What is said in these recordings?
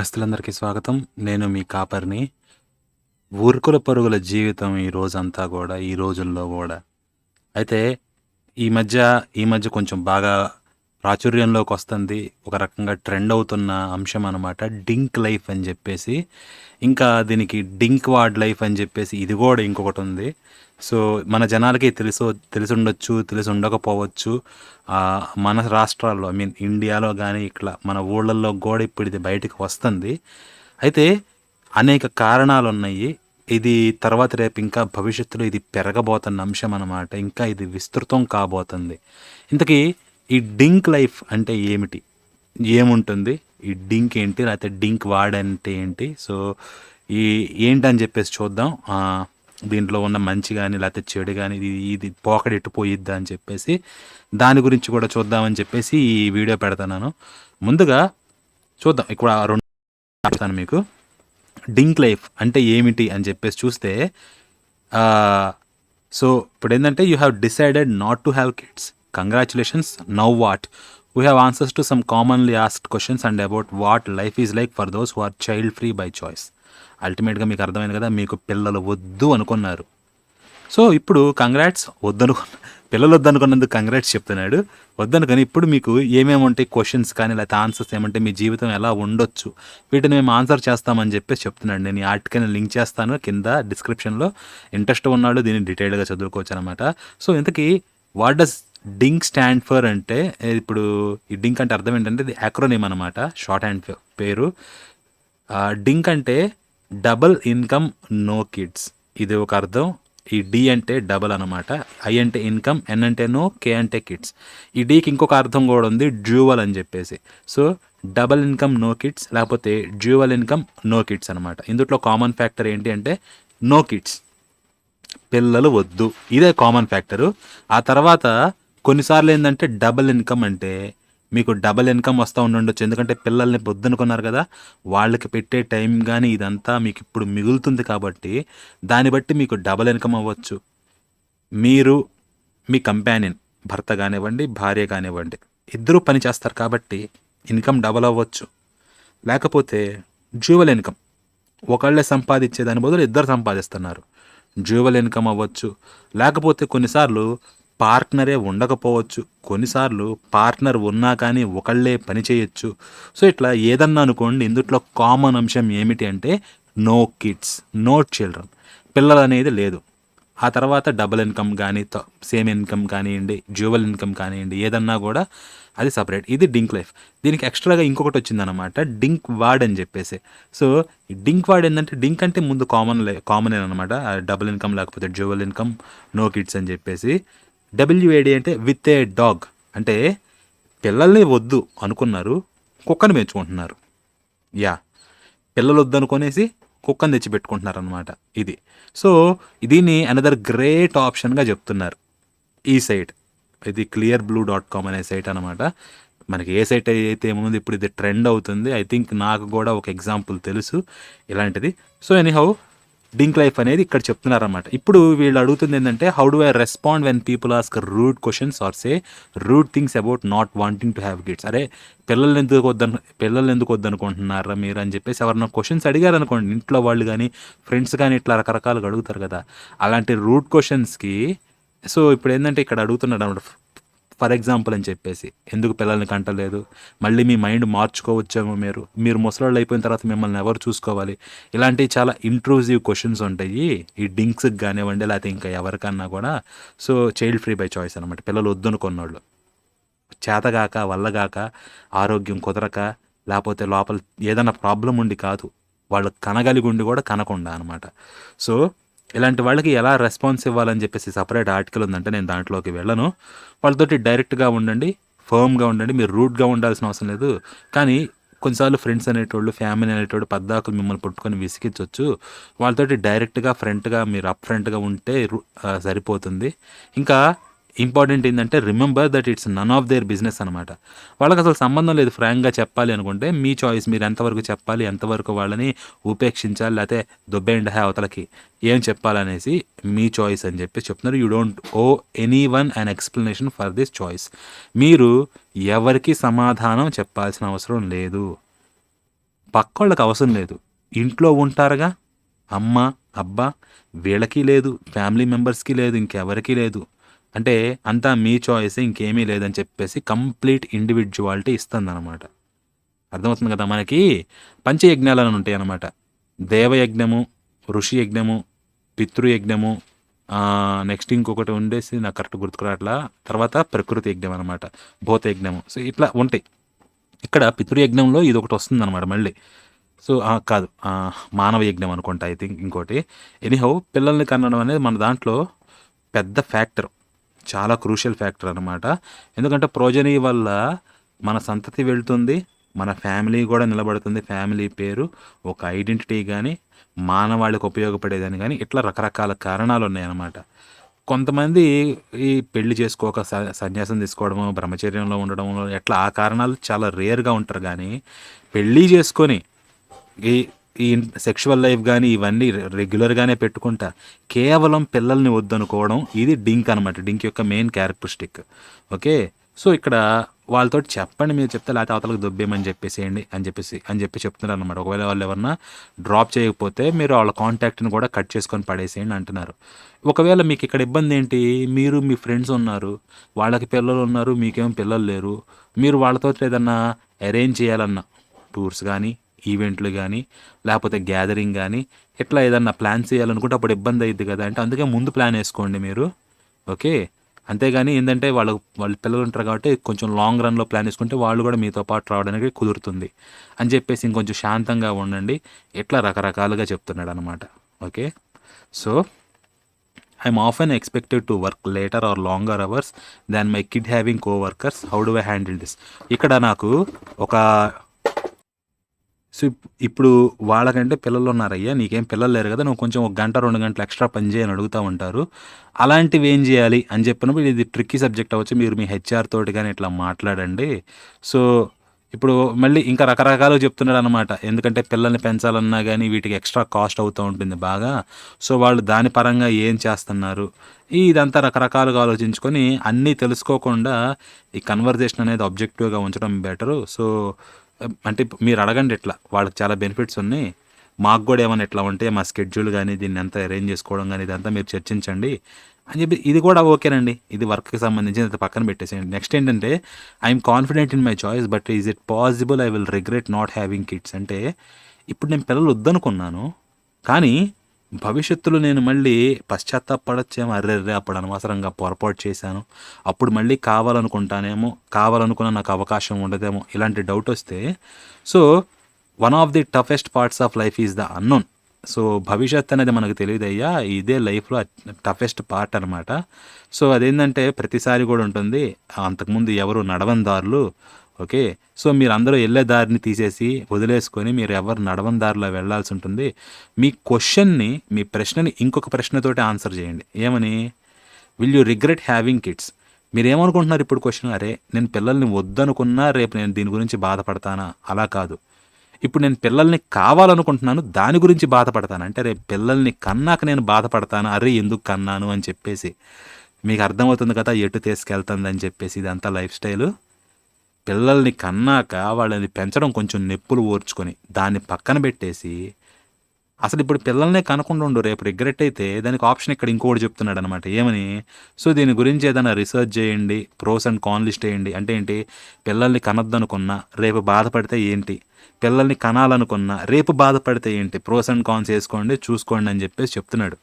గస్తులందరికీ స్వాగతం. నేను మీ కాపర్ని. ఊరుకుల పరుగుల జీవితం ఈ రోజంతా కూడా ఈ రోజుల్లో కూడా. అయితే ఈ మధ్య ఈ మధ్య కొంచెం బాగా ప్రాచుర్యంలోకి వస్తుంది. ఒక రకంగా ట్రెండ్ అవుతున్న అంశం అనమాట డింక్ లైఫ్ అని చెప్పేసి. ఇంకా దీనికి డింక్ వార్డ్ లైఫ్ అని చెప్పేసి ఇది కూడా ఇంకొకటి ఉంది. సో మన జనాలకి తెలుసు తెలిసి ఉండొచ్చు తెలిసి ఉండకపోవచ్చు మన రాష్ట్రాల్లో ఐ మీన్ ఇండియాలో కానీ ఇట్లా మన ఊళ్ళల్లో కూడా ఇప్పుడు ఇది బయటికి వస్తుంది. అయితే అనేక కారణాలు ఉన్నాయి ఇది తర్వాత రేపు ఇంకా భవిష్యత్తులో ఇది పెరగబోతున్న అంశం అన్నమాట. ఇంకా ఇది విస్తృతం కాబోతుంది. ఇంతకీ ఈ డింక్ లైఫ్ అంటే ఏమిటి? ఏముంటుంది? ఈ డింక్ ఏంటి? లేకపోతే డింక్ వాడ్ అంటే ఏంటి? సో ఈ ఏంటని చెప్పేసి చూద్దాం. దీంట్లో ఉన్న మంచి కానీ లేకపోతే చెడు కానీ ఇది ఇది పోకడెట్టు పోయిద్దా అని చెప్పేసి దాని గురించి కూడా చూద్దామని చెప్పేసి ఈ వీడియో పెడతాను ముందుగా చూద్దాం. ఇక్కడ రెండు చెప్తాను మీకు. డింక్ లైఫ్ అంటే ఏమిటి అని చెప్పేసి చూస్తే సో ఇప్పుడు ఏంటంటే you have decided not to have kids. Congratulations. Now what? We have answers to some commonly asked questions and about what life is like for those who are child free by choice. అల్టిమేట్గా మీకు అర్థమైంది కదా మీకు పిల్లలు వద్దు అనుకున్నారు. So ఇప్పుడు congrats వద్దను పిల్లలు వద్దనుకున్నందుకు కంగ్రాట్స్ చెప్తున్నాడు. వద్దనుకొని ఇప్పుడు మీకు ఏమేమి ఉంటాయి క్వశ్చన్స్ కానీ లేకపోతే ఆన్సర్స్ ఏమంటే మీ జీవితం ఎలా ఉండొచ్చు వీటిని మేము ఆన్సర్ చేస్తామని చెప్పేసి చెప్తున్నాడు. నేను ఈ ఆర్టికల్ని లింక్ చేస్తాను కింద డిస్క్రిప్షన్లో ఇంట్రెస్ట్ ఉన్నాడు దీన్ని డీటెయిల్గా చదువుకోవచ్చు అనమాట సో ఇంతకీ what does DINK stand for అంటే ఇప్పుడు ఈ డింక్ అంటే అర్థం ఏంటంటే ఇది యాక్రోనేమ్ అనమాట షార్ట్ హ్యాండ్ పేరు. డింక్ అంటే డబల్ ఇన్కమ్ నో కిడ్స్. ఇది ఒక అర్థం. ఈ డి అంటే డబల్ అనమాట ఐ అంటే ఇన్కమ్ ఎన్ అంటే నో కే అంటే కిడ్స్. ఈ డీకి ఇంకొక అర్థం కూడా ఉంది డ్యూవల్ అని చెప్పేసి. So double income no kids లేకపోతే డ్యూవల్ ఇన్కమ్ నో కిడ్స్ అనమాట ఇందులో కామన్ ఫ్యాక్టర్ ఏంటి అంటే నో కిడ్స్. పిల్లలు వద్దు. ఇదే కామన్ ఫ్యాక్టరు. ఆ తర్వాత కొన్నిసార్లు ఏంటంటే డబుల్ ఇన్కమ్ అంటే మీకు డబల్ ఇన్కమ్ వస్తూ ఉండుండొచ్చు ఎందుకంటే పిల్లల్ని పొద్దునుకున్నారు కదా వాళ్ళకి పెట్టే టైం కానీ ఇదంతా మీకు ఇప్పుడు మిగులుతుంది కాబట్టి దాన్ని బట్టి మీకు డబల్ ఇన్కమ్ అవ్వచ్చు. మీరు మీ కంపానియన్ భర్త కానివ్వండి భార్య కానివ్వండి ఇద్దరూ పని చేస్తారు కాబట్టి ఇన్కమ్ డబల్ అవ్వచ్చు. లేకపోతే జ్యూవల్ ఇన్కమ్ ఒకళ్ళే సంపాదించే దాని బదులు ఇద్దరు సంపాదిస్తున్నారు. డ్యూవల్ ఇన్కమ్ అవ్వచ్చు. లేకపోతే కొన్నిసార్లు పార్ట్నరే ఉండకపోవచ్చు. కొన్నిసార్లు పార్ట్నర్ ఉన్నా కానీ ఒకళ్ళే పని చేయొచ్చు. సో ఇట్లా ఏదన్నా అనుకోండి ఇందుట్లో కామన్ అంశం ఏమిటి అంటే నో కిడ్స్ నో చిల్డ్రన్. పిల్లలు అనేది లేదు. ఆ తర్వాత డబుల్ ఇన్కమ్ కానీ సేమ్ ఇన్కమ్ కానివ్వండి డ్యూవల్ ఇన్కమ్ కానివ్వండి ఏదన్నా కూడా అది సపరేట్. ఇది డింక్ లైఫ్. దీనికి ఎక్స్ట్రాగా ఇంకొకటి వచ్చిందనమాట డింక్ వార్డ్ అని చెప్పేసి. సో డింక్ వార్డ్ ఏంటంటే డింక్ అంటే ముందు కామన్ కామన్ అనమాట డబుల్ ఇన్కమ్ లేకపోతే జ్యువెల్ ఇన్కమ్ నో కిడ్స్ అని చెప్పేసి. డబ్ల్యూఏడి అంటే విత్ ఏ డాగ్. అంటే పిల్లల్ని వద్దు అనుకున్నారు కుక్కను పెంచుకుంటున్నారు. యా పిల్లలు వద్దనుకొనేసి కుక్కను తెచ్చి పెట్టుకుంటున్నారు అనమాట ఇది. సో దీన్ని అనదర్ గ్రేట్ ఆప్షన్గా చెప్తున్నారు ఈ సైట్. ఇది క్లియర్ బ్లూ డాట్ కామ్ అనే సైట్ అనమాట మనకి ఏ సైట్ అయితే ఏముంది ఇప్పుడు ఇది ట్రెండ్ అవుతుంది. ఐ థింక్ నాకు కూడా ఒక ఎగ్జాంపుల్ తెలుసు ఇలాంటిది. సో ఎనీహౌ డింక్ లైఫ్ అనేది ఇక్కడ చెప్తున్నారన్నమాట. ఇప్పుడు వీళ్ళు అడుగుతుంది ఏంటంటే how do I respond when people ask rude questions or say rude things about not wanting to have kids అరే పిల్లలు ఎందుకు వద్దను పిల్లలు ఎందుకు వద్దనుకుంటున్నారా మీరు అని చెప్పేసి ఎవరన్నా క్వశ్చన్స్ అడిగారు అనుకోండి ఇంట్లో వాళ్ళు కానీ ఫ్రెండ్స్ కానీ ఇట్లా రకరకాలుగా అడుగుతారు కదా. అలాంటి రూడ్ క్వశ్చన్స్కి సో ఇప్పుడు ఏంటంటే ఇక్కడ అడుగుతున్నాడు అనమాట ఫర్ ఎగ్జాంపుల్ అని చెప్పేసి ఎందుకు పిల్లల్ని కంటలేదు? మళ్ళీ మీ మైండ్ మార్చుకోవచ్చేమో మీరు. మీరు ముసలాళ్ళు అయిపోయిన తర్వాత మిమ్మల్ని ఎవరు చూసుకోవాలి? ఇలాంటి చాలా ఇంట్రూజివ్ క్వశ్చన్స్ ఉంటాయి. ఈ డింక్స్కి కానివ్వండి లేకపోతే ఇంకా ఎవరికన్నా కూడా. So child free by choice అనమాట పిల్లలు వద్దనుకున్నోళ్ళు చేతగాక వల్లగాక ఆరోగ్యం కుదరక లేకపోతే లోపల ఏదైనా ప్రాబ్లం ఉండి కాదు. వాళ్ళు కనగలిగి ఉండి కూడా కనకుండా అనమాట సో ఇలాంటి వాళ్ళకి ఎలా రెస్పాన్స్ ఇవ్వాలని చెప్పేసి సపరేట్ ఆర్టికల్ ఉందంటే నేను దాంట్లోకి వెళ్ళను. వాళ్ళతోటి డైరెక్ట్గా ఉండండి ఫర్మ్గా ఉండండి మీరు రూట్గా ఉండాల్సిన అవసరం లేదు. కానీ కొన్నిసార్లు ఫ్రెండ్స్ అనేటోళ్ళు ఫ్యామిలీ అనేటోళ్ళు పద్దాకులు మిమ్మల్ని పుట్టుకొని విసిగించవచ్చు వాళ్ళతోటి డైరెక్ట్గా ఫ్రంట్గా మీరు అప్ ఫ్రంట్గా ఉంటే సరిపోతుంది. ఇంకా ఇంపార్టెంట్ ఏంటంటే remember that it's none of their business అనమాట వాళ్ళకి అసలు సంబంధం లేదు ఫ్రాంక్గా చెప్పాలి అనుకుంటే మీ చాయిస్ మీరు ఎంతవరకు చెప్పాలి ఎంతవరకు వాళ్ళని ఉపేక్షించాలి లేకపోతే దొబ్బేయండి హే అవతలకి. ఏం చెప్పాలనేసి మీ చాయిస్ అని చెప్పి చెప్తున్నారు. You don't owe anyone an explanation for this choice మీరు ఎవరికి సమాధానం చెప్పాల్సిన అవసరం లేదు. పక్కోళ్ళకి అవసరం లేదు. ఇంట్లో ఉంటారుగా? అమ్మ అబ్బా వీళ్ళకి లేదు ఫ్యామిలీ మెంబర్స్కి లేదు ఇంకెవరికి లేదు. అంటే అంతా మీ చాయిస్ ఇంకేమీ లేదని చెప్పేసి కంప్లీట్ ఇండివిజువాలిటీ ఇస్తుంది అనమాట అర్థమవుతుంది కదా మనకి? పంచయజ్ఞాలు అని ఉంటాయి అన్నమాట. దేవయజ్ఞము ఋషి యజ్ఞము పితృయజ్ఞము నెక్స్ట్ ఇంకొకటి ఉండేసి నాకు కరెక్ట్ గుర్తుకురాట్లా తర్వాత ప్రకృతి యజ్ఞం అనమాట భూత యజ్ఞము సో ఇట్లా ఉంటాయి. ఇక్కడ పితృయజ్ఞంలో ఇది ఒకటి వస్తుంది అనమాట మళ్ళీ. సో కాదు. మానవ యజ్ఞం అనుకుంటా ఐ థింక్ ఇంకోటి. ఎనీహౌ పిల్లల్ని కనడం అనేది మన దాంట్లో పెద్ద ఫ్యాక్టర్ చాలా క్రూషియల్ ఫ్యాక్టర్ అనమాట ఎందుకంటే ప్రోజనీ వల్ల మన సంతతి వెళ్తుంది మన ఫ్యామిలీ కూడా నిలబడుతుంది. ఫ్యామిలీ పేరు ఒక ఐడెంటిటీ కానీ మానవాళికి ఉపయోగపడేదని కానీ ఇట్లా రకరకాల కారణాలు ఉన్నాయన్నమాట. కొంతమంది ఈ పెళ్ళి చేసుకోక స- సన్యాసం తీసుకోవడము బ్రహ్మచర్యంలో ఉండడము ఎట్లా ఆ కారణాలు చాలా రేర్గా ఉంటారు కానీ పెళ్ళి చేసుకొని ఈ ఈ సెక్షువల్ లైఫ్ కానీ ఇవన్నీ రెగ్యులర్గానే పెట్టుకుంటా. కేవలం పిల్లల్ని వద్దనుకోవడం ఇది డింక్ అనమాట డింక్ యొక్క మెయిన్ క్యారెక్టరిస్టిక్. ఓకే? సో ఇక్కడ వాళ్ళతో చెప్పండి మీరు చెప్తే లేకపోతే అవతలకు దొబ్బేమని చెప్పేసేయండి అని చెప్పేసి అని చెప్పి చెప్తున్నారు అనమాట ఒకవేళ వాళ్ళు ఎవరన్నా డ్రాప్ చేయకపోతే మీరు వాళ్ళ కాంటాక్ట్ని కూడా కట్ చేసుకొని పడేసేయండి అంటున్నారు. ఒకవేళ మీకు ఇక్కడ ఇబ్బంది ఏంటి? మీరు మీ ఫ్రెండ్స్ ఉన్నారు వాళ్ళకి పిల్లలు ఉన్నారు మీకేం పిల్లలు లేరు మీరు వాళ్ళతో ఏదన్నా అరేంజ్ చేయాలన్నా టూర్స్ కానీ ఈవెంట్లు కానీ లేకపోతే గ్యాదరింగ్ కానీ ఇట్లా ఏదన్నా ప్లాన్ చేయాలనుకుంటే అప్పుడు ఇబ్బంది అయ్యిద్ది కదా అంటే అందుకే ముందు ప్లాన్ వేసుకోండి మీరు. ఓకే? అంతేగాని ఏంటంటే వాళ్ళు వాళ్ళ పిల్లలు ఉంటారు కాబట్టి కొంచెం లాంగ్ రన్లో ప్లాన్ వేసుకుంటే వాళ్ళు కూడా మీతో పాటు రావడానికి కుదురుతుంది. అని చెప్పేసి ఇంకొంచెం శాంతంగా ఉండండి. ఇట్లా రకరకాలుగా చెప్తున్నాడు అనమాట okay? So I'm often expected to work later or longer hours than my kid having coworkers how do I handle this ఇక్కడ నాకు ఒక సో ఇప్పుడు వాళ్ళకంటే పిల్లలు ఉన్నారయ్యా నీకేం పిల్లలు లేరు కదా నువ్వు కొంచెం ఒక గంట రెండు గంటలు ఎక్స్ట్రా పని చేయని అడుగుతూ ఉంటారు. అలాంటివి ఏం చేయాలి అని చెప్పినప్పుడు ఇది ట్రిక్కీ సబ్జెక్ట్ అవ్వచ్చు మీరు మీ హెచ్ఆర్ తోటి కానీ ఇట్లా మాట్లాడండి. సో ఇప్పుడు మళ్ళీ ఇంకా రకరకాలుగా చెప్తున్నాడు అనమాట ఎందుకంటే పిల్లల్ని పెంచాలన్నా కానీ వీటికి ఎక్స్ట్రా కాస్ట్ అవుతూ ఉంటుంది బాగా. సో వాళ్ళు దాని పరంగా ఏం చేస్తున్నారు ఇదంతా రకరకాలుగా ఆలోచించుకొని అన్నీ తెలుసుకోకుండా ఈ కన్వర్జేషన్ అనేది ఆబ్జెక్టివ్గా ఉంచడం బెటరు సో అంటే మీరు అడగండి ఇట్లా వాళ్ళకి చాలా బెనిఫిట్స్ ఉన్నాయి. మాకు కూడా ఏమైనా ఎట్లా ఉంటే మా స్కెడ్యూల్ కానీ దీన్ని అంతా అరేంజ్ చేసుకోవడం కానీ ఇదంతా మీరు చర్చించండి. అని చెప్పి ఇది కూడా ఓకేనండి. ఇది వర్క్కి సంబంధించి పక్కన పెట్టేసేయండి. నెక్స్ట్ ఏంటంటే I'm confident in my choice but is it possible I will regret not having kids? అంటే ఇప్పుడు నేను పిల్లలు వద్దనుకున్నాను కానీ భవిష్యత్తులో నేను మళ్ళీ పశ్చాత్తాపడచ్చేమో అర్రెర్రే అప్పుడు అనవసరంగా పొరపాటు చేశాను. అప్పుడు మళ్ళీ కావాలనుకుంటానేమో కావాలనుకున్న నాకు అవకాశం ఉండదేమో ఇలాంటి డౌట్ వస్తే so one of the toughest parts of life is the unknown so భవిష్యత్ అనేది మనకు తెలియదయ్యా ఇదే లైఫ్లో టఫెస్ట్ పార్ట్ అనమాట సో అదేంటంటే ప్రతిసారి కూడా ఉంటుంది అంతకుముందు ఎవరు నడవందారులు ఓకే? సో మీరు అందరూ వెళ్ళే దారిని తీసేసి వదిలేసుకొని మీరు ఎవరు నడవని దారిలో వెళ్ళాల్సి ఉంటుంది. మీ క్వశ్చన్ని మీ ప్రశ్నని ఇంకొక ప్రశ్నతోటి ఆన్సర్ చేయండి. ఏమని? Will you regret having kids మీరు ఏమనుకుంటున్నారు ఇప్పుడు క్వశ్చన్? అరే నేను పిల్లల్ని వద్దనుకున్నా రేపు నేను దీని గురించి బాధపడతానా? అలా కాదు. ఇప్పుడు నేను పిల్లల్ని కావాలనుకుంటున్నాను దాని గురించి బాధపడతాను? అంటే రేపు పిల్లల్ని కన్నాక నేను బాధపడతాను? అరే ఎందుకు కన్నాను? అని చెప్పేసి. మీకు అర్థమవుతుంది కదా ఎటు తీసుకెళ్తుంది అని చెప్పేసి ఇదంతా లైఫ్ స్టైలు. పిల్లల్ని కన్నాక వాళ్ళని పెంచడం కొంచెం నొప్పులు ఓర్చుకొని దాన్ని పక్కన పెట్టేసి అసలు ఇప్పుడు పిల్లల్నే కనకుండా ఉండు రేపు రిగ్రెట్ అయితే దానికి ఆప్షన్ ఇక్కడ ఇంకోటి చెప్తున్నాడు అనమాట ఏమని? సో దీని గురించి ఏదైనా రీసెర్చ్ చేయండి ప్రోస్ అండ్ కాన్ లిస్ట్ చేయండి అంటే ఏంటి? పిల్లల్ని కనొద్దనుకున్నా రేపు బాధపడితే ఏంటి? పిల్లల్ని కనాలనుకున్నా రేపు బాధపడితే ఏంటి? ప్రోస్ అండ్ కాన్స్ వేసుకోండి చూసుకోండి అని చెప్పేసి చెప్తున్నాడు.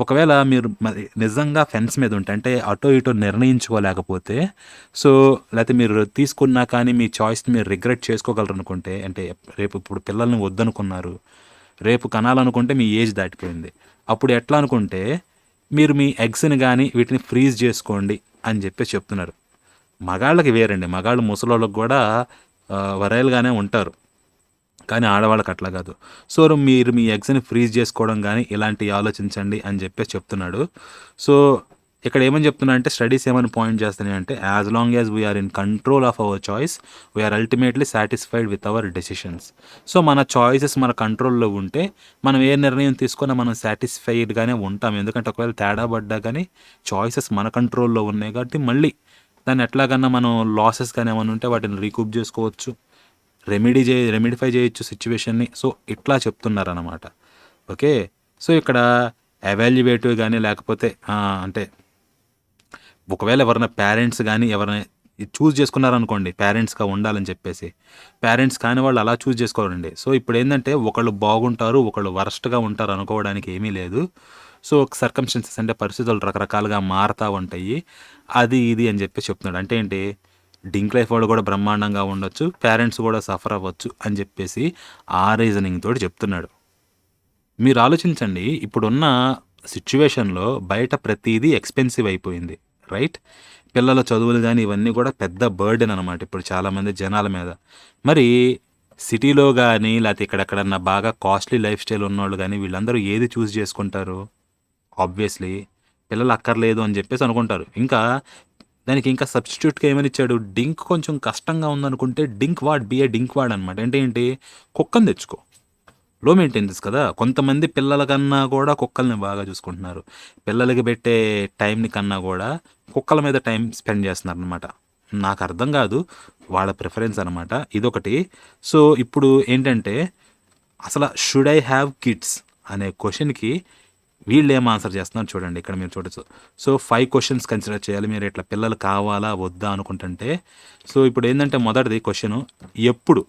ఒకవేళ మీరు మరి నిజంగా ఫెన్స్ మీద ఉంటే అంటే అటో ఇటో నిర్ణయించుకోలేకపోతే సో లేకపోతే మీరు తీసుకున్నా కానీ మీ చాయిస్ని మీరు రిగ్రెట్ చేసుకోగలరు అనుకుంటే అంటే రేపు ఇప్పుడు పిల్లల్ని వద్దనుకున్నారు రేపు కనాలనుకుంటే మీ ఏజ్ దాటిపోయింది. అప్పుడు ఎట్లా అనుకుంటే మీరు మీ ఎగ్స్ని కానీ వీటిని ఫ్రీజ్ చేసుకోండి అని చెప్పేసి చెప్తున్నారు. మగాళ్ళకి వేరండి. మగాళ్ళు ముసలోళ్ళకి కూడా వరైలుగానే ఉంటారు. కానీ ఆడవాళ్ళకి అట్లా కాదు. సో మీరు మీ ఎగ్స్ని ఫ్రీజ్ చేసుకోవడం కానీ ఇలాంటివి ఆలోచించండి అని చెప్పేసి చెప్తున్నాడు. సో ఇక్కడ ఏమని చెప్తున్నా అంటే స్టడీస్ ఏమని పాయింట్ చేస్తున్నాయి అంటే as long as we're in control of our choice we're ultimately satisfied with our decisions. So మన చాయిసెస్ మన కంట్రోల్లో ఉంటే మనం ఏ నిర్ణయం తీసుకున్నా మనం సాటిస్ఫైడ్గానే ఉంటాం. ఎందుకంటే ఒకవేళ తేడా పడ్డా కానీ చాయిసెస్ మన కంట్రోల్లో ఉన్నాయి కాబట్టి మళ్ళీ దాన్ని ఎట్లాగన్నా మనం లాసెస్ కానీ ఏమైనా ఉంటే వాటిని రీకూప్ చేసుకోవచ్చు. రెమెడీ చే రెమెడిఫై చేయొచ్చు సిచ్యువేషన్ని సో ఇట్లా చెప్తున్నారన్నమాట. ఓకే? సో ఇక్కడ అవాల్యుయేటివ్ కానీ లేకపోతే అంటే ఒకవేళ ఎవరైనా పేరెంట్స్ కానీ ఎవరైనా చూస్ చేసుకున్నారనుకోండి పేరెంట్స్గా ఉండాలని చెప్పేసి. పేరెంట్స్ కాని వాళ్ళు అలా చూస్ చేసుకోవాలండి సో ఇప్పుడు ఏంటంటే ఒకళ్ళు బాగుంటారు ఒకళ్ళు వరస్ట్గా ఉంటారు అనుకోవడానికి ఏమీ లేదు. సో సర్కమ్స్టెన్సెస్ అంటే పరిస్థితులు రకరకాలుగా మారుతూ ఉంటాయి. అది ఇది అని చెప్పి చెప్తున్నాడు. అంటే ఏంటి? డింక్ లైఫ్ వాళ్ళు కూడా బ్రహ్మాండంగా ఉండొచ్చు పేరెంట్స్ కూడా సఫర్ అవ్వచ్చు అని చెప్పేసి ఆ రీజనింగ్ తోటి చెప్తున్నాడు. మీరు ఆలోచించండి ఇప్పుడున్న సిచ్యువేషన్లో బయట ప్రతిదీ ఎక్స్పెన్సివ్ అయిపోయింది రైట్ పిల్లల చదువులు కానీ ఇవన్నీ కూడా పెద్ద బర్డెన్ అనమాట ఇప్పుడు చాలామంది జనాల మీద. మరి సిటీలో కానీ లేకపోతే ఇక్కడెక్కడన్నా బాగా కాస్ట్లీ లైఫ్ స్టైల్ ఉన్నవాళ్ళు కానీ వీళ్ళందరూ ఏది చూస్ చేసుకుంటారు? ఆబ్వియస్లీ పిల్లలు అక్కర్లేదు అని చెప్పేసి అనుకుంటారు. ఇంకా దానికి ఇంకా సబ్స్టిట్యూట్గా ఏమని ఇచ్చాడు? డింక్ కొంచెం కష్టంగా ఉందనుకుంటే డింక్ వాడ్ బిఏ డింక్ వాడ్ అనమాట అంటే ఏంటి? కుక్కని తెచ్చుకో. లో మెయింటెనెన్స్ కదా. కొంతమంది పిల్లల కన్నా కూడా కుక్కల్ని బాగా చూసుకుంటున్నారు. పిల్లలకి పెట్టే టైంని కన్నా కూడా కుక్కల మీద టైం స్పెండ్ చేస్తున్నారు అనమాట నాకు అర్థం కాదు. వాళ్ళ ప్రిఫరెన్స్ అనమాట ఇదొకటి. సో ఇప్పుడు ఏంటంటే అసలు షుడ్ ఐ హ్యావ్ కిడ్స్ అనే క్వశ్చన్కి వీళ్ళు ఏం ఆన్సర్ చేస్తున్నారు చూడండి ఇక్కడ మీరు చూడొచ్చు. సో ఫైవ్ క్వశ్చన్స్ కన్సిడర్ చేయాలి. మీరు ఇట్లా పిల్లలు కావాలా వద్దా అనుకుంటుంటే సో ఇప్పుడు ఏంటంటే మొదటిది క్వశ్చన్ ఎప్పుడు?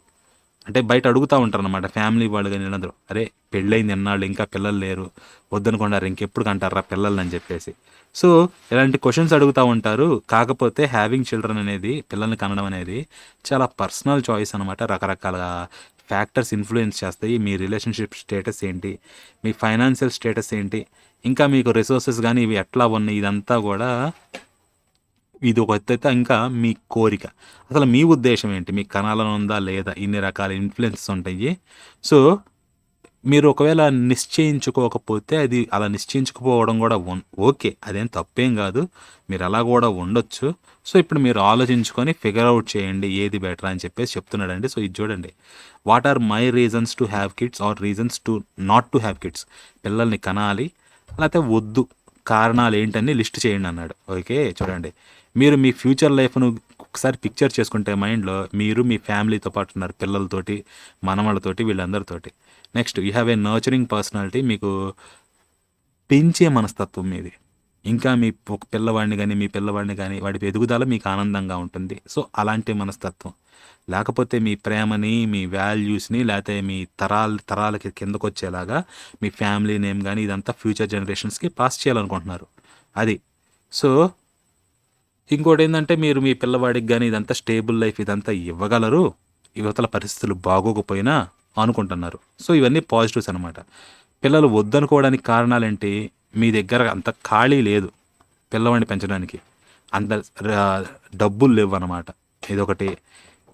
అంటే బయట అడుగుతూ ఉంటారు అనమాట ఫ్యామిలీ వాళ్ళు కానీ వీళ్ళందరూ అరే పెళ్ళైంది ఎన్నాళ్ళు ఇంకా పిల్లలు లేరు వద్దనుకున్నారు ఇంకెప్పుడు కంటారా పిల్లల్ని? అని చెప్పేసి. సో ఇలాంటి క్వశ్చన్స్ అడుగుతూ ఉంటారు. కాకపోతే హ్యావింగ్ చిల్డ్రన్ అనేది పిల్లల్ని కనడం అనేది చాలా పర్సనల్ చాయిస్ అనమాట రకరకాల ఫ్యాక్టర్స్ ఇన్ఫ్లుయెన్స్ చేస్తాయి. మీ రిలేషన్షిప్ స్టేటస్ ఏంటి? మీ ఫైనాన్షియల్ స్టేటస్ ఏంటి? ఇంకా మీకు రిసోర్సెస్ కానీ ఇవి ఎట్లా ఉన్నాయి? ఇదంతా కూడా ఇది ఒక అయితే ఇంకా మీ కోరిక. అసలు మీ ఉద్దేశం ఏంటి? మీ కణాలను ఉందా? లేదా? ఇన్ని రకాల ఇన్ఫ్లుయెన్సెస్ ఉంటాయి. సో మీరు ఒకవేళ నిశ్చయించుకోకపోతే అది అలా నిశ్చయించుకుపోవడం కూడా ఓకే అదేం తప్పేం కాదు. మీరు అలా కూడా ఉండొచ్చు. సో ఇప్పుడు మీరు ఆలోచించుకొని ఫిగర్ అవుట్ చేయండి ఏది బెటర్ అని చెప్పేసి చెప్తున్నాడండి. సో ఇది చూడండి. What are my reasons to have kids or reasons to not to have kids పిల్లల్ని కనాలి లేకపోతే వద్దు కారణాలు ఏంటని లిస్ట్ చేయండి అన్నాడు. ఓకే చూడండి. మీరు మీ ఫ్యూచర్ లైఫ్ను ఒకసారి పిక్చర్ చేసుకుంటే మైండ్లో మీరు మీ ఫ్యామిలీతో పాటు ఉన్నారు పిల్లలతోటి మనవాళ్ళతోటి వీళ్ళందరితోటి. Next you have a nurturing personality మీకు పెంచే మనస్తత్వం మీది. ఇంకా మీ ఒక పిల్లవాడిని కానీ మీ పిల్లవాడిని కానీ వాడి ఎదుగుదల మీకు ఆనందంగా ఉంటుంది. సో అలాంటి మనస్తత్వం. లేకపోతే మీ ప్రేమని మీ వాల్యూస్ని లేకపోతే మీ తరాల తరాలకి కిందకు వచ్చేలాగా మీ ఫ్యామిలీ నేమ్ కానీ ఇదంతా ఫ్యూచర్ జనరేషన్స్కి పాస్ చేయాలనుకుంటున్నారు. అది. సో ఇంకోటి ఏంటంటే మీరు మీ పిల్లవాడికి కానీ ఇదంతా స్టేబుల్ లైఫ్ ఇదంతా ఇవ్వగలరు. యువతల పరిస్థితులు బాగోకపోయినా అనుకుంటున్నారు. సో ఇవన్నీ పాజిటివ్స్ అనమాట పిల్లలు వద్దనుకోవడానికి కారణాలేంటి? మీ దగ్గర అంత ఖాళీ లేదు పిల్లవాడిని పెంచడానికి. అంత డబ్బులు లేవు అనమాట ఇదొకటి.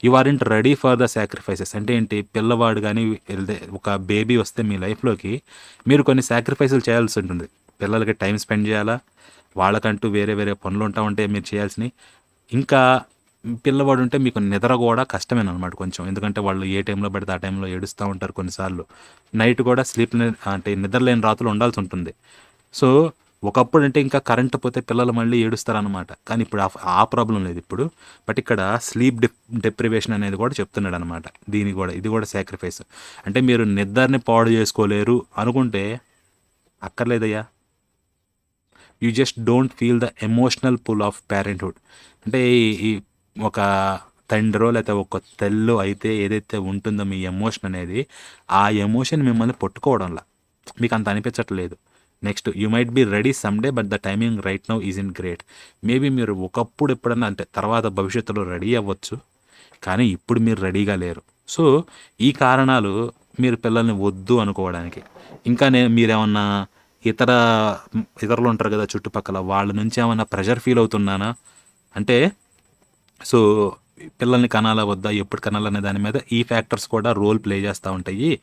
You aren't ready for the sacrifices. అంటే ఏంటి? పిల్లవాడు కానీ వెళ్తే ఒక బేబీ వస్తే మీ లైఫ్లోకి మీరు కొన్ని సాక్రిఫైసులు చేయాల్సి ఉంటుంది. పిల్లలకి టైం స్పెండ్ చేయాలా? వాళ్ళకంటూ వేరే వేరే పనులు ఉంటా ఉంటే మీరు చేయాల్సినవి. ఇంకా పిల్లవాడు ఉంటే మీకు నిద్ర కూడా కష్టమేనమాట కొంచెం. ఎందుకంటే వాళ్ళు ఏ టైంలో పడితే ఆ టైంలో ఏడుస్తూ ఉంటారు కొన్నిసార్లు. నైట్ కూడా స్లీప్ అంటే నిద్ర లేని రాత్రులు ఉండాల్సి ఉంటుంది. సో ఒకప్పుడు అంటే ఇంకా కరెంట్ పోతే పిల్లలు మళ్ళీ ఏడుస్తారనమాట కానీ ఇప్పుడు ఆ- ఆ ప్రాబ్లం లేదు ఇప్పుడు. బట్ ఇక్కడ స్లీప్ డిప్ డిప్రివేషన్ అనేది కూడా చెప్తున్నాడు అనమాట దీని కూడా ఇది కూడా సాక్రిఫైస్. అంటే మీరు నిద్రని పాడు చేసుకోలేరు అనుకుంటే అక్కర్లేదయ్యా. You just don't feel the emotional pull of parenthood. అంటే ఈ- ఈ ఒక తండ్రో లేకపోతే ఒక తెల్లో అయితే ఏదైతే ఉంటుందో మీ ఎమోషన్ అనేది ఆ ఎమోషన్ మిమ్మల్ని పట్టుకోవడంలా. మీకు అంత అనిపించట్లేదు. Next you might be ready someday but the timing right now isn't great maybe మీరు ఒకప్పుడు ఎప్పుడన్నా అంటే తర్వాత భవిష్యత్తులో రెడీ అవ్వచ్చు కానీ ఇప్పుడు మీరు రెడీగా లేరు. సో ఈ కారణాలు మీరు పిల్లల్ని వద్దు అనుకోవడానికి. ఇంకా నేను మీరేమన్నా ఇతర ఇతరులు ఉంటారు కదా చుట్టుపక్కల వాళ్ళ నుంచి ఏమైనా ప్రెషర్ ఫీల్ అవుతున్నానా? అంటే సో పిల్లల్ని కనాలా వద్దా ఎప్పుడు కనాలనే దాని మీద ఈ ఫ్యాక్టర్స్ కూడా రోల్ ప్లే చేస్తూ ఉంటాయి.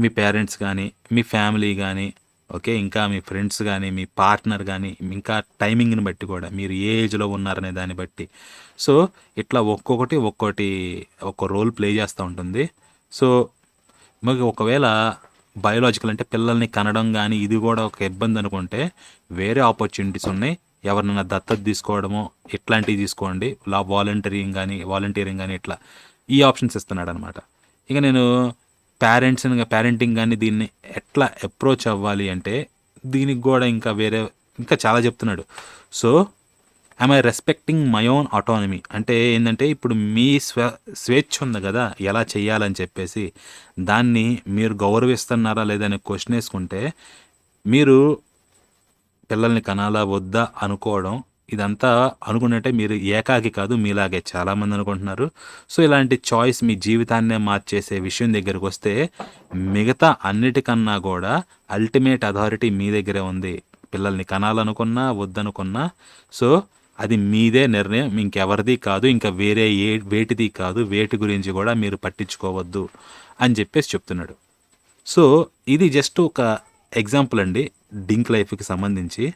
మీ పేరెంట్స్ కానీ మీ ఫ్యామిలీ కానీ ఓకే? ఇంకా మీ ఫ్రెండ్స్ కానీ మీ పార్ట్నర్ కానీ ఇంకా టైమింగ్ని బట్టి కూడా మీరు ఏ ఏజ్లో ఉన్నారనే దాన్ని బట్టి. సో ఇట్లా ఒక్కొక్కటి ఒక్కోటి ఒక్కో రోల్ ప్లే చేస్తూ ఉంటుంది. సో మీకు ఒకవేళ బయోలాజికల్ అంటే పిల్లల్ని కనడం కానీ ఇది కూడా ఒక ఇబ్బంది అనుకుంటే వేరే ఆపర్చునిటీస్ ఉన్నాయి. ఎవరినైనా దత్తత తీసుకోవడమో ఇట్లాంటివి తీసుకోండి. లా వాలంటీరింగ్ కానీ వాలంటీరింగ్ కానీ ఇట్లా ఈ ఆప్షన్స్ ఇస్తున్నాడు అనమాట ఇక నేను పేరెంట్స్ పేరెంటింగ్ కానీ దీన్ని ఎట్లా అప్రోచ్ అవ్వాలి అంటే దీనికి కూడా ఇంకా వేరే ఇంకా చాలా చెప్తున్నాడు. So I respecting my own autonomy అంటే ఏంటంటే ఇప్పుడు మీ స్వ స్వేచ్ఛ ఉంది కదా ఎలా చేయాలని చెప్పేసి దాన్ని మీరు గౌరవిస్తున్నారా లేదని క్వశ్చన్ వేసుకుంటే మీరు పిల్లల్ని కనాలా వద్దా అనుకోవడం ఇదంతా అనుకున్నట్టే మీరు ఏకాకి కాదు మీలాగే చాలామంది అనుకుంటున్నారు. సో ఇలాంటి చాయిస్ మీ జీవితాన్నే మార్చేసే విషయం దగ్గరకు వస్తే మిగతా అన్నిటికన్నా కూడా అల్టిమేట్ అథారిటీ మీ దగ్గరే ఉంది. పిల్లల్ని కనాలనుకున్నా వద్దనుకున్నా. సో అది మీదే నిర్ణయం. ఇంకెవరిది కాదు ఇంకా వేరే ఏ వేటిది కాదు వేటి గురించి కూడా మీరు పట్టించుకోవద్దు అని చెప్పేసి చెప్తున్నాడు. సో ఇది జస్ట్ ఒక ఎగ్జాంపుల్ అండి డింక్ లైఫ్కి సంబంధించి.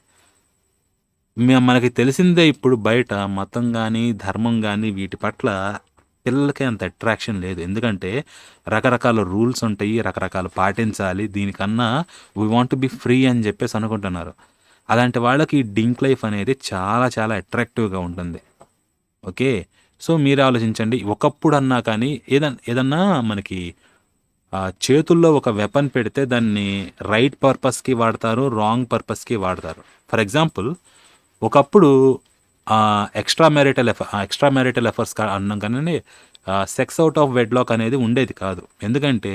మేము మనకి తెలిసిందే ఇప్పుడు బయట మతం కానీ ధర్మం కానీ వీటి పట్ల పిల్లలకి అంత అట్రాక్షన్ లేదు. ఎందుకంటే రకరకాల రూల్స్ ఉంటాయి రకరకాలు పాటించాలి. దీనికన్నా వీ వాంట్ బి ఫ్రీ అని చెప్పేసి అనుకుంటున్నారు. అలాంటి వాళ్ళకి డింక్ లైఫ్ అనేది చాలా చాలా అట్రాక్టివ్గా ఉంటుంది. ఓకే? సో మీరు ఆలోచించండి. ఒకప్పుడు అన్నా కానీ ఏదన్నా ఏదన్నా మనకి చేతుల్లో ఒక వెపన్ పెడితే దాన్ని రైట్ పర్పస్కి వాడతారు రాంగ్ పర్పస్కి వాడతారు. ఫర్ ఎగ్జాంపుల్ ఒకప్పుడు extra marital affair extra marital affairs అన్నాం కానీ సెక్స్ అవుట్ ఆఫ్ వెడ్లాక్ అనేది ఉండేది కాదు. ఎందుకంటే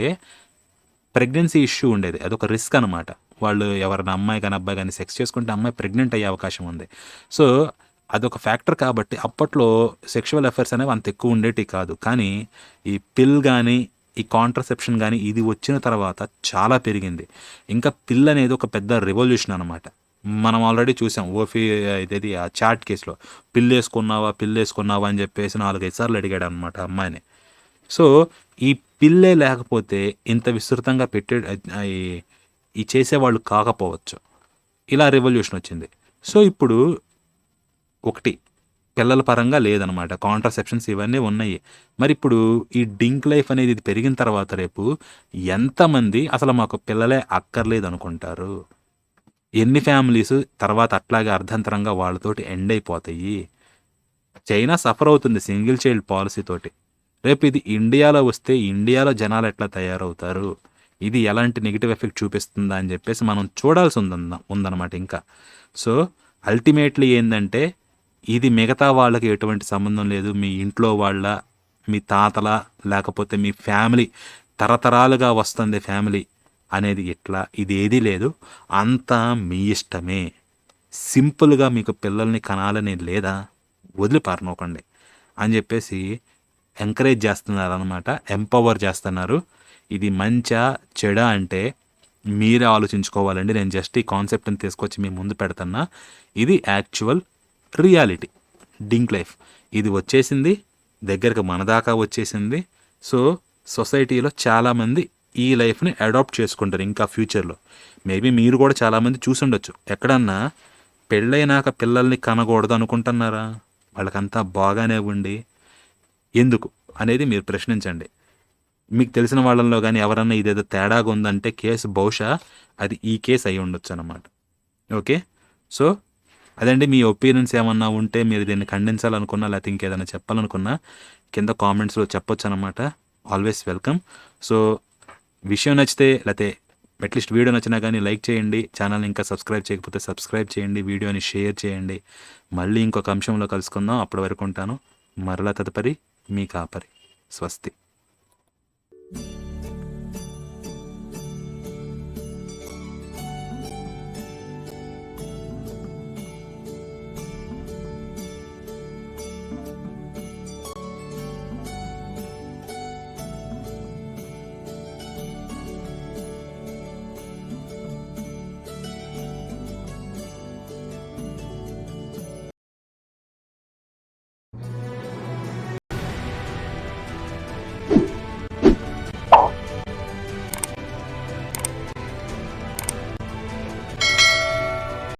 ప్రెగ్నెన్సీ ఇష్యూ ఉండేది. అదొక రిస్క్ అనమాట వాళ్ళు ఎవరైనా అమ్మాయి కానీ అబ్బాయి కానీ సెక్స్ చేసుకుంటే అమ్మాయి ప్రెగ్నెంట్ అయ్యే అవకాశం ఉంది. సో అదొక ఫ్యాక్టర్ కాబట్టి అప్పట్లో సెక్షువల్ ఎఫర్స్ అనేవి అంత ఎక్కువ ఉండేటి కాదు. కానీ ఈ పిల్ కానీ ఈ కాంట్రసెప్షన్ కానీ ఇది వచ్చిన తర్వాత చాలా పెరిగింది. ఇంకా పిల్ల అనేది ఒక పెద్ద రెవల్యూషన్ అనమాట మనం ఆల్రెడీ చూసాం ఓఫీ ఇదేది ఆ చాట్ కేసులో పిల్లు వేసుకున్నావా అని చెప్పేసి నాలుగైదు సార్లు అడిగాడు అనమాట అమ్మాయిని. సో ఈ పిల్లే లేకపోతే ఇంత విస్తృతంగా పెట్టే ఈ- ఈ చేసేవాళ్ళు కాకపోవచ్చు. ఇలా రెవల్యూషన్ వచ్చింది. సో ఇప్పుడు ఒకటి పిల్లల పరంగా లేదనమాట. కాంట్రసెప్షన్స్ ఇవన్నీ ఉన్నాయి. మరి ఇప్పుడు ఈ డింక్ లైఫ్ అనేది ఇది పెరిగిన తర్వాత రేపు ఎంతమంది అసలు మాకు పిల్లలే అక్కర్లేదు అనుకుంటారు ఎన్ని ఫ్యామిలీస్ తర్వాత అట్లాగే అర్ధంతరంగా వాళ్ళతోటి ఎండ్ అయిపోతాయి? చైనా సఫర్ అవుతుంది సింగిల్ చైల్డ్ పాలసీతోటి రేపు ఇది ఇండియాలో వస్తే ఇండియాలో జనాలు ఎట్లా తయారవుతారు? ఇది ఎలాంటి నెగిటివ్ ఎఫెక్ట్ చూపిస్తుందా అని చెప్పేసి మనం చూడాల్సి ఉందన్న ఉందన్నమాట ఇంకా. సో అల్టిమేట్లీ ఏంటంటే ఇది మిగతా వాళ్ళకి ఎటువంటి సంబంధం లేదు. మీ ఇంట్లో వాళ్ళ మీ తాతల లేకపోతే మీ ఫ్యామిలీ తరతరాలుగా వస్తుంది ఫ్యామిలీ అనేది ఎట్లా? ఇది ఏదీ లేదు. అంతా మీ ఇష్టమే. సింపుల్గా మీకు పిల్లల్ని కనాలని లేదా? వదిలిపారనోకండి అని చెప్పేసి ఎంకరేజ్ చేస్తున్నారు అనమాట ఎంపవర్ చేస్తున్నారు. ఇది మంచా చెడా అంటే మీరే ఆలోచించుకోవాలండి. నేను జస్ట్ ఈ కాన్సెప్ట్ని తీసుకొచ్చి మీ ముందు పెడుతున్నా. ఇది యాక్చువల్ రియాలిటీ డింక్ లైఫ్. ఇది వచ్చేసింది దగ్గరకు మన దాకా వచ్చేసింది. సో సొసైటీలో చాలామంది ఈ లైఫ్ని అడాప్ట్ చేసుకుంటారు ఇంకా ఫ్యూచర్లో. మేబీ మీరు కూడా చాలామంది చూసుండొచ్చు. ఎక్కడన్నా పెళ్ళైనాక పిల్లల్ని కనకూడదు అనుకుంటున్నారా? వాళ్ళకంతా బాగానే ఉండి ఎందుకు? అనేది మీరు ప్రశ్నించండి. మీకు తెలిసిన వాళ్ళల్లో కానీ ఎవరన్నా ఇదేదో తేడాగా ఉందంటే కేసు బహుశా అది ఈ కేసు అయి ఉండొచ్చు అనమాట ఓకే? సో అదండి మీ ఒపీనియన్స్ ఏమన్నా ఉంటే మీరు దీన్ని ఖండించాలనుకున్నా లేకపోతే ఇంకేదైనా చెప్పాలనుకున్నా కింద కామెంట్స్లో చెప్పొచ్చు అనమాట ఆల్వేస్ వెల్కమ్ సో విషయం నచ్చితే లేకపోతే అట్లీస్ట్ వీడియో నచ్చినా కానీ లైక్ చేయండి. ఛానల్ ఇంకా సబ్స్క్రైబ్ చేయకపోతే సబ్స్క్రైబ్ చేయండి. వీడియోని షేర్ చేయండి. మళ్ళీ ఇంకొక అంశంలో కలుసుకుందాం. అప్పటి వరకు ఉంటాను. మరలా తదుపరి మీ కాపరి. స్వస్తి.